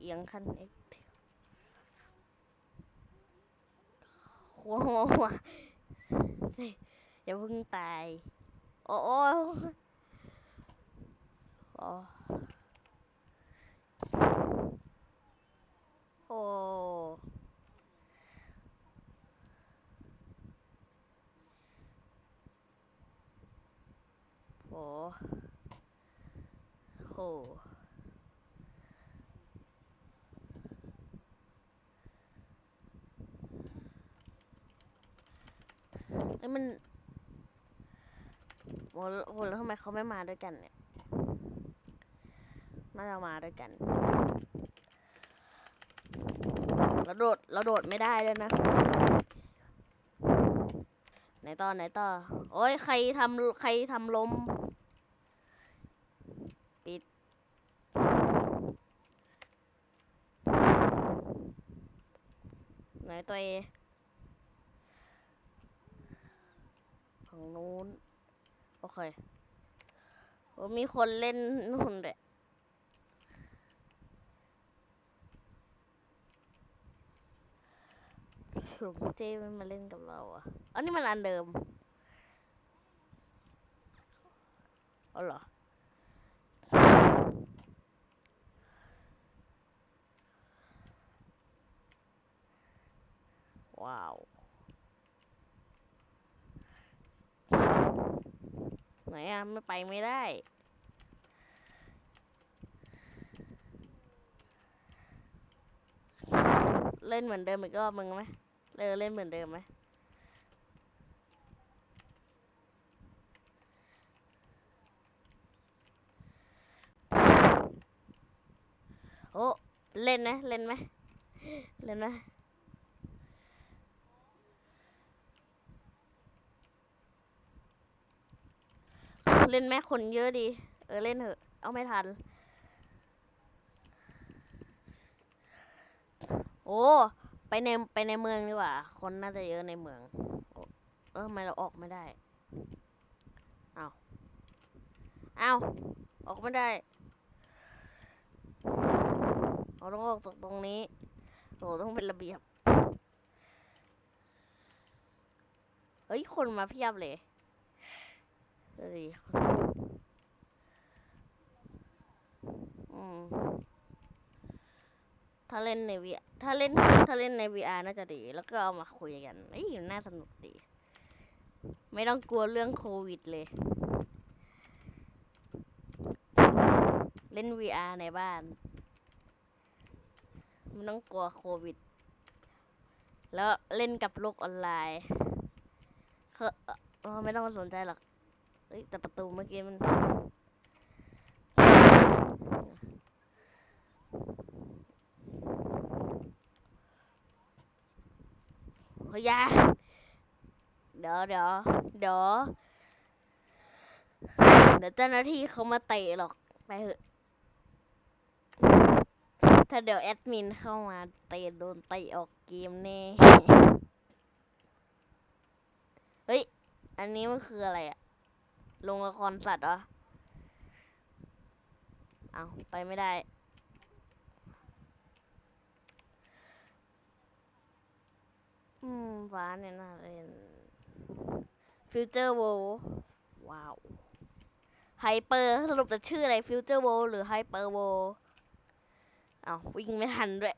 เอียงขั้นเอ็กหัวหัวหัวอย่าเพิ่งตาย โอ้โอ้โอ้โอ้โห โหเอ้ยมันโอ้โหแล้วทำไมเขาไม่มาด้วยกันเนี่ยน่าจะมาด้วยกันเราโดดเราโดดไม่ได้ด้วยนะ ไหนต่อไหนต่อ โอ้ยใครทำใครทำลม ปิด ไหนตัวเอ ฝั่ง นู้น โอเคโอ้มีคนเล่นนู่นด้วยหลวงเจ้ไม่มาเล่นกับเราอะ อันนี้มันอันเดิมเอาเหรอว้าว ไหนอะไม่ไปไม่ได้ เล่นเหมือนเดิมอีกรอบมึงไหมเออเล่นเหมือนเดิมไหมโอ้ เล่นนะเล่นไหมเล่นไหม เล่นไหมคนเยอะดี เออเล่นเถอะ เอาไม่ทัน โอ้ ไปในไปในเมืองดีกว่า คนน่าจะเยอะในเมือง เออทำไมเราออกไม่ได้ เอาเอาออกไม่ได้เราต้องออกจากตรงนี้โหต้องเป็นระเบียบ เฮ้ย คนมาเพียบเลย ดูดิอืมถ้าเล่นในวีถ้าเล่นถ้าเล่นใน VR น่าจะดี แล้วก็เอามาคุยกันเอ้ยน่าสนุกดี ไม่ต้องกลัวเรื่องโควิดเลย เล่น VR ในบ้าน ไม่ต้องกลัวโควิด แล้วเล่นกับโลกออนไลน์เคอะเออไม่ต้องสนใจหรอก เฮ้ยแต่ประตูเมื่อกี้มันเฮ้ยยาเดี๋ยวเดี๋ยวเดี๋ยวเดี๋ยวเจ้าหน้าที่เขามาเตะหรอก ไปเถอะ ถ้าเดี๋ยวแอดมินเข้ามาเตะโดนเตะออกเกมแน่ เฮ้ย อันนี้มันคืออะไรอะ ลงละครสัตว์เหรอ เอาไปไม่ได้ อืมฟ้าเนี่ยน่าเล่นฟิวเจอร์โวว้าวไฮเปอร์สรุปจะชื่ออะไรฟิวเจอร์โวหรือไฮเปอร์โวอ้าววิ่งไม่ทันด้วย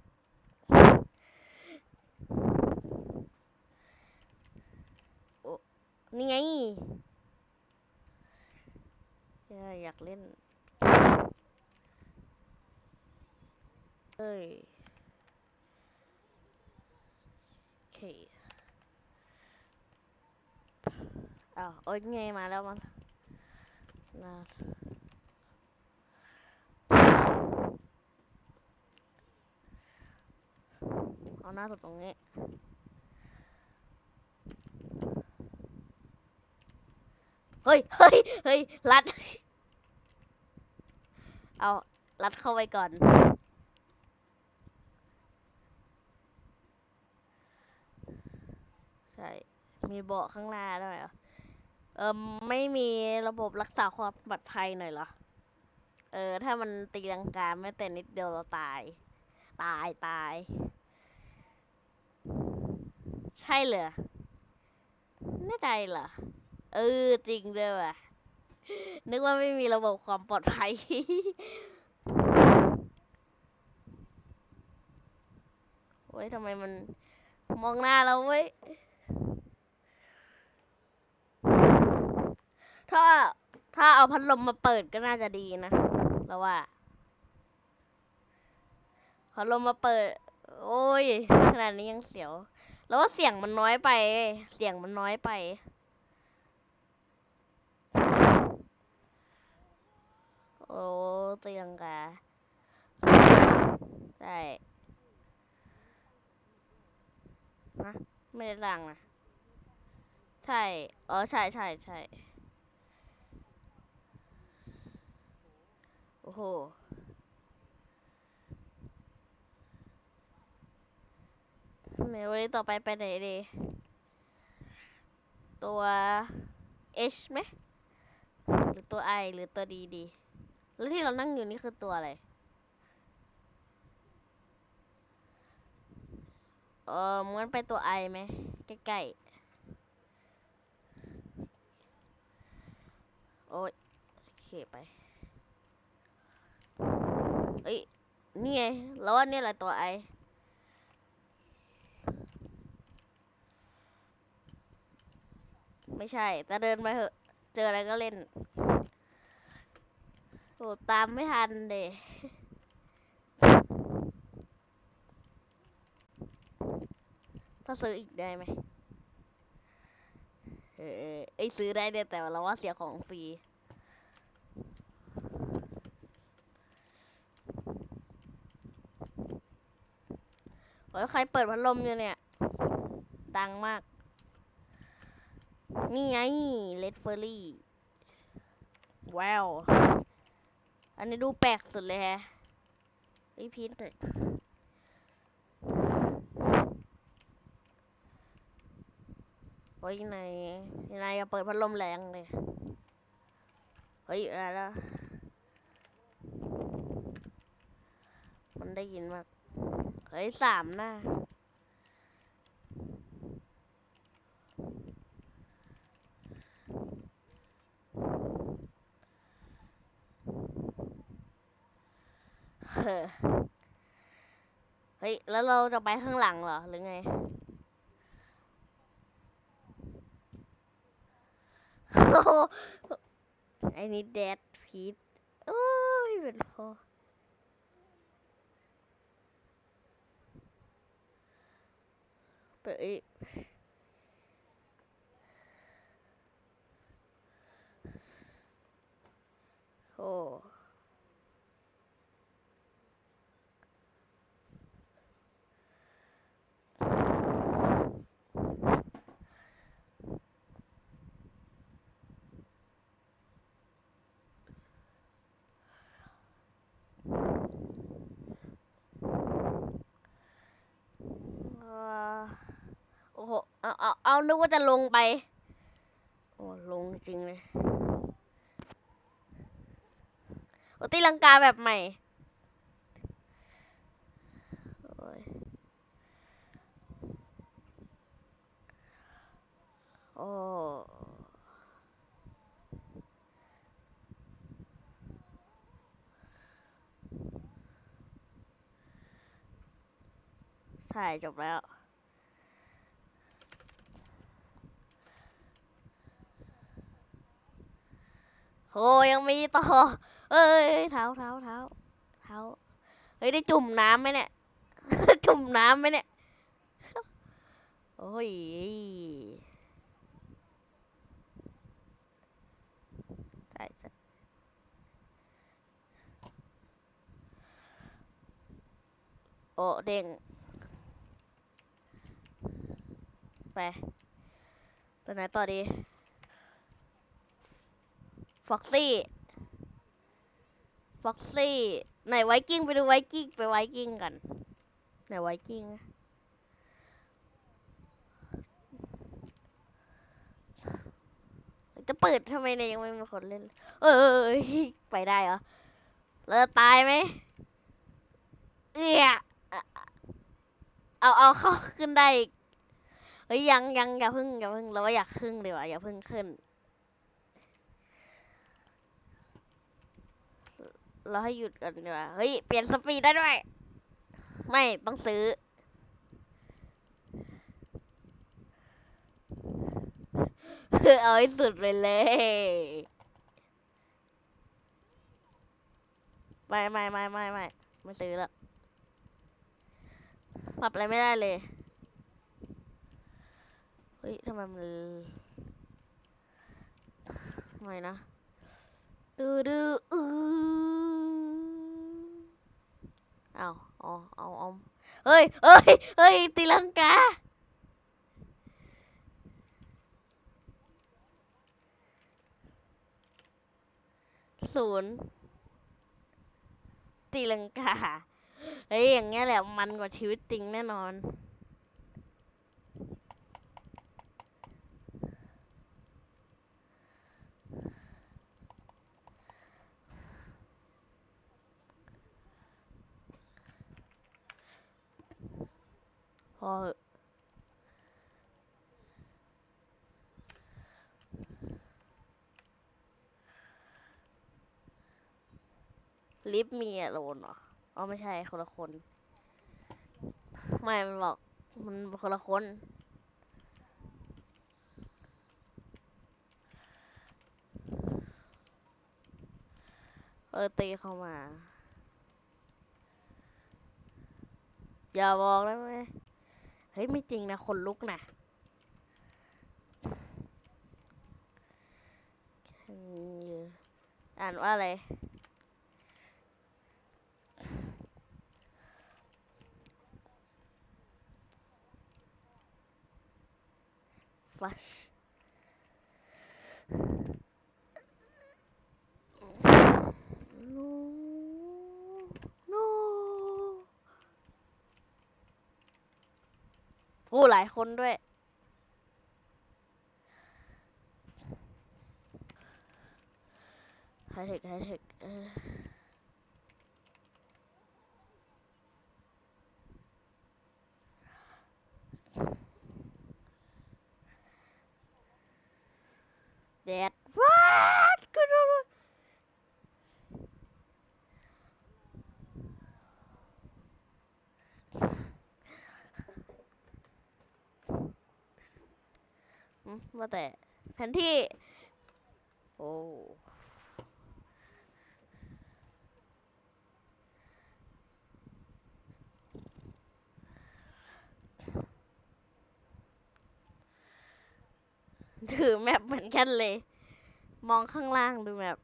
โอ้นี่ไง อยอยากเล่น เอ้ยโอเคอ้าวโอ้ยไงมาแล้วมันนะเอาหน้าสดตรงนี้เฮ้ย เฮ้ย เฮ้ย รัด เอารัดเข้าไปก่อน ใช่ มีเบาะข้างหน้าด้วยเหรอเออไม่มีระบบรักษาความปลอดภัยหน่อยเหรอ เออ ถ้ามันตีลังกาไม่แต่นิดเดียวเราตาย ตายตาย ใช่เหรอแน่ใจเหรอ เออ จริงด้วยว่ะ นึกว่าไม่มีระบบความปลอดภัยโอ้ยทำไมมันมองหน้าเราเว้ย ถ้าถ้าเอาพัดลมมาเปิดก็น่าจะดีนะ เราว่า พัดลมมาเปิด โอ้ย ขนาดนี้ยังเสียว แล้วว่าเสียงมันน้อยไป เสียงมันน้อยไป โอ้เตียงกาใช่ฮะไม่ได้ดังนะ ใช่ อ๋อ ใช่ใช่ใช่โอ้โหเมวันนี้ต่อไปไปไหนดี ตัว H ไหม หรือตัว I หรือตัว D ดี แล้วที่เรานั่งอยู่นี่คือตัวอะไรเออมันไปตัว I ไหมใกล้ๆ โอ้ยโอเคไป เอ้ย นี่ไงแล้วว่านี่ยแหละตัว I ไม่ใช่ แต่เดินไปเถอะ เจออะไรก็เล่น โอ้ตามไม่ทันเดถ้าซื้ออีกได้ไหมเออไอซื้อได้เดียแต่เราว่าเสียของฟรีโอ้ยใครเปิดพัดลมอยู่เนี่ย ดังมาก นี่ไงเลดเฟอรี่ว้าว อันนี้ดูแปลกสุดเลยแฮะไอพีทหน่อยโอ้ยนายนายอย่าเปิดพัดลมแรงเลย เฮ้ยอะไรแล้วมันได้ยินมาก เฮ้ยสามหน้า เฮ้ย แล้วเราจะไปข้างหลังเหรอ หรือไง ไอ้นี่แดดพีทโอ้ยเป็นพอเปิ โอ้โห เอาเอาเอานึกว่าจะลงไป โอ้ลงจริงเลยโอตีลังกาแบบใหม่โอ้ยโอ้ ใช่จบแล้วโอ้ยังมีต่อ เอ้ยเท้าเท้าเท้าเท้าเฮ้ยได้จุ่มน้ำไหมเนี่ย จุ่มน้ำไหมเนี่ย โอ้ยใช่ใช่โอ้เด้ง ไปตัวไหนต่อดีฟ็อกซี่ฟ็อกซี่ไหนไวกิ้งไปดูไวกิ้งไปไวกิ้งกันไหนไวกิ้งจะเปิดทำไมเนี่ยยังไม่มีคนเล่น เออไปได้เหรอเราจะตายไหมเอื้อเอาเอาเข้าขึ้นได้อีก ฮ้ยยังยังอย่าพึ่งอย่าพึ่งเราว่าอยากขึ้นดีกว่าอย่าพึ่งขึ้น เราให้หยุดกันดีกว่าเฮ้ยเปลี่ยนสปีดได้ด้วย ไม่ต้องซื้อ เอาให้สุดไปเลยไม่ไม่ไม่ไม่ไม่ไม่ซื้อแล้วปรับอะไรไม่ได้เลย เฮ้ยทำไมมันไม่นะตือดื้ออือเอาเอาเอาเอาเฮ้ยเฮ้ยเฮ้ยตีลังกาศูนย์ตีลังกาเฮ้ยอย่างเงี้ยแหละมันกว่าชีวิตจริงแน่นอน อเหอะลิฟมีอะโลนเหรอ อ๋อไม่ใช่คนละคน ไม่ มันบอก มันคนละคนเออตีเข้ามา อย่าบอกได้ไหม เฮ้ย ไม่จริงนะ คนลุกนะอ่านว่าอะไร flash no โอ้หลายคนด้วย ไฮเทค ไฮเทคเออแดดว้าดก็ดู ว่าแต่แผนที่ โอ้ถือแมปเหมือนกันเลย มองข้างล่างดูแมป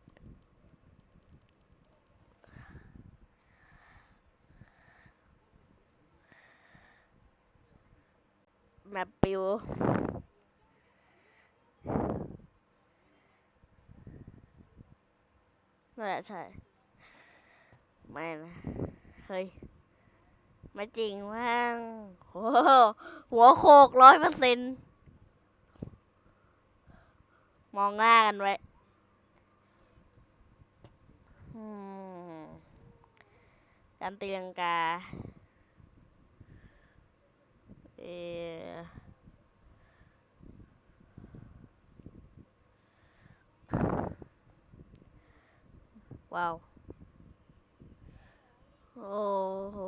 แมปปิว นั่นแหละใช่ ไม่นะ เฮ้ย ไม่จริงมั้งโอ้หหัวโคกร้อยเปอร์เซ็นต์มองหน้ากันไว้การตีลังกา เออ ว้าว โอ้โห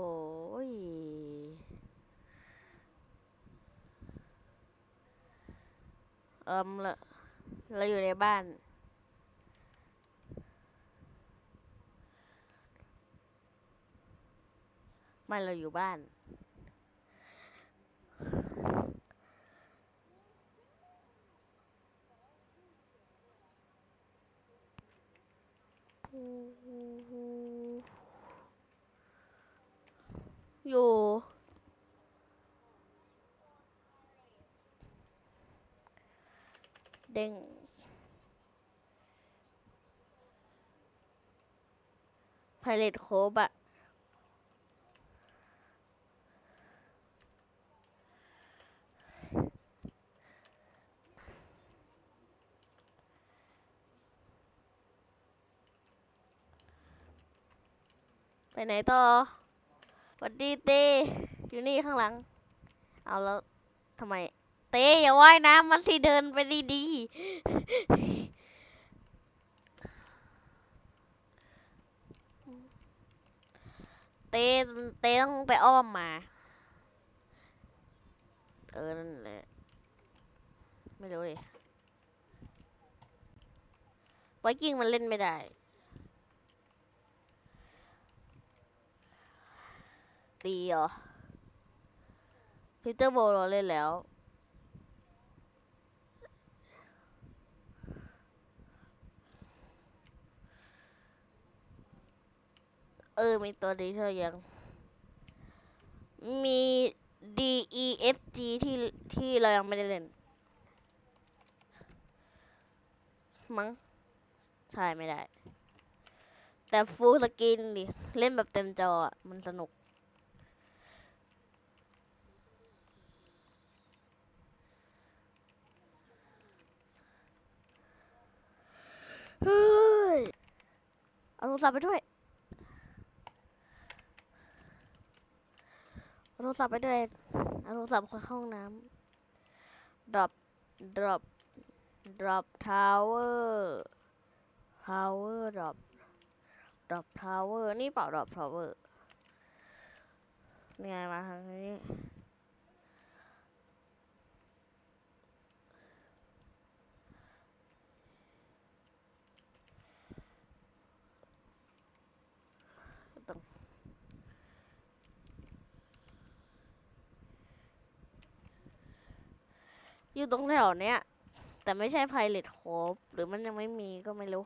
เอิมละเราอยู่ในบ้าน ไม่เราอยู่บ้าน อยู่เด้งไพเรตโคบอะ ไปไหนต่อวัสดีเต้อยู่นี่ข้างหลัง เอาแล้วทำไม เต้อย่าว่ายน้ำมาสิเดินไปดีๆ เต้เต้ต้องไปอ้อมมา เออ นั่นแหละ ไม่รู้ดิไวกิ้งมันเล่นไม่ได้ ตีเหรอพีเตอร์โบเราเล่นแล้ว เออ มีตัวนี้เท่ายัง มี D E F G ที่ที่เรายังไม่ได้เล่น มั้งใช่ไม่ได้ แต่ฟูลสกรีนดิ เล่นแบบเต็มจอมันสนุก เอาโทรศัพท์ไปด้วยเอาโทรศัพท์ไปด้วยเอาโทรศัพท์เข้าห้องน้ำ drop drop drop tower tower drop drop tower นี่เปล่า drop tower นี่ไงมาทางนี้ อยู่ตรงแถวเนี้ย แต่ไม่ใช่ไพเรตโคบหรือมันยังไม่มีก็ไม่รู้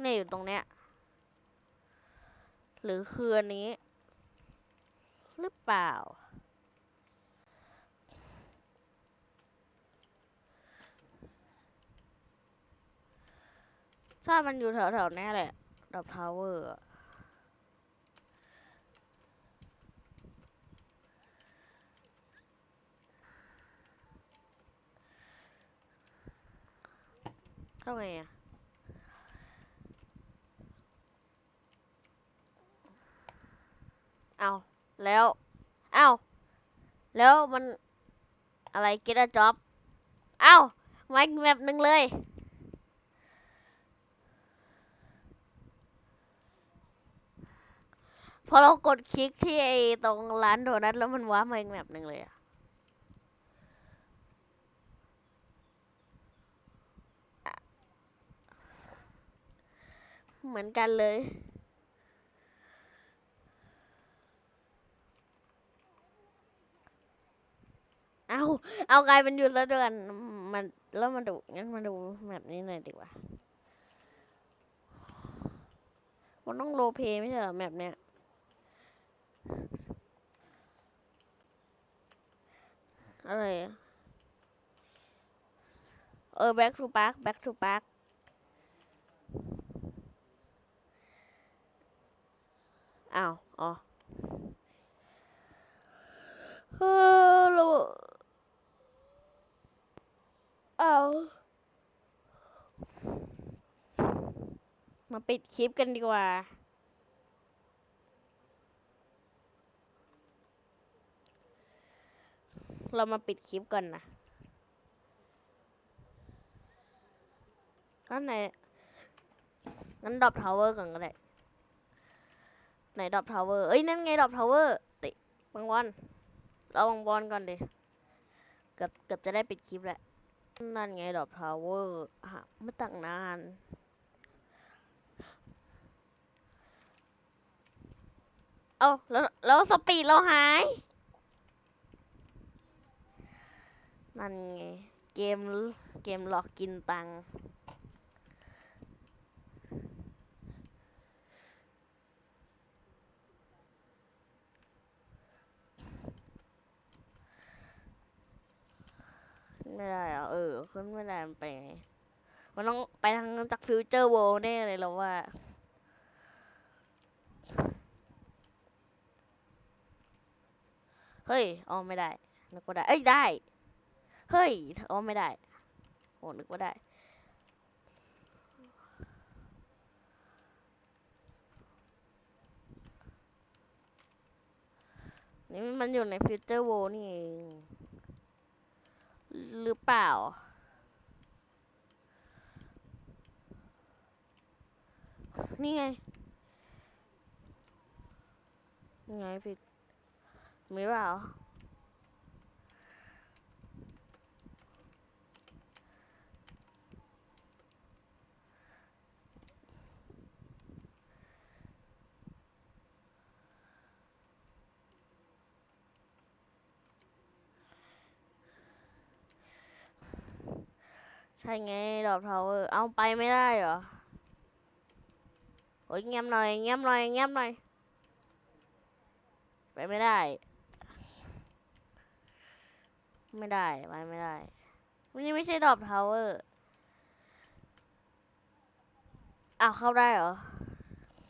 เนี่ยอยู่ตรงเนี้ย หรือคืออันนี้ หรือเปล่า ใช่มันอยู่แถวๆเนี้ยแหละดับทาวเวอร์ เข้าไงอะเอาแล้วเอาแล้วมันอะไร get a job เอามาอีกแบบหนึ่งเลย พอเรากดคลิกที่ไอ้ตรงร้านโดนัทแล้วมันว้ามาอีกแบบหนึ่งเลยอะอะ เหมือนกันเลย เอาเอากลายเป็นหยุดแล้วเดือนมันแล้วมาดูงั้นมาดูแบบนี้หน่อยดีกว่ามันต้องโรลเพย์ไม่ใช่เหรอแบบเนี้ยอะไร เออ back to park back to park อ้าวอ๋อเออเราอ้ามาปิดคลิปกันดีกว่า เรามาปิดคลิปก่อนนะงั้นไหนงั้นดรอปทาวเวอร์ก่อนก็ได้ ไหนดรอปทาวเวอร์เอ้ยนั่นไงดรอปทาวเวอร์ติบางบอลเราบางบอลก่อนดิเกือบเกือบจะได้ปิดคลิปแล้วนั่นไงดรอปทาวเวอร์หาไม่ตั้งนานเอาแล้วแล้วสปีดเราหาย นั่นไง เกมเกมหลอกกินตังค์ ไม่ได้อะเออ ขึ้นไม่ได้มันไปไงมันต้องไปทางจากฟิวเจอร์โวแน่เลยเราว่า เฮ้ยอ๋อไม่ได้ นึกว่าได้ เอ้ยได้ เฮ้ยอ๋อไม่ได้โอ้นึกว่าได้นี่มันอยู่ในฟิวเจอร์โวนี่เอง หรือเปล่า นี่ไง ไงผิดมีเปล่า ใช่ไงดอกทาวเวอร์เอาไปไม่ได้เหรอโอ้ยเงียบหน่อยเงียบหน่อยเงียบหน่อย ไปไม่ได้ ไม่ได้ไปไม่ได้วันนี้ไม่ใช่ดอกทาวเวอร์อ้าวเข้าได้เหรอ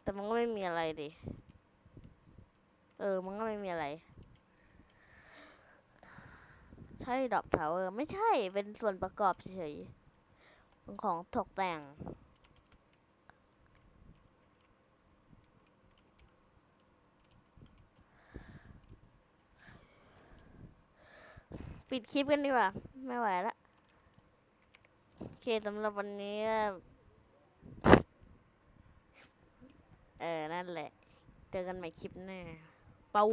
แต่มันก็ไม่มีอะไรดิ เออ มันก็ไม่มีอะไร ใช่ดอกทาวเวอร์ไม่ใช่เป็นส่วนประกอบเฉยๆ ของตกแต่ง ปิดคลิปกันดีกว่า ไม่ไหวละโอเคสำหรับวันนี้ เออ นั่นแหละ เจอกันใหม่คลิปหน้า เป้า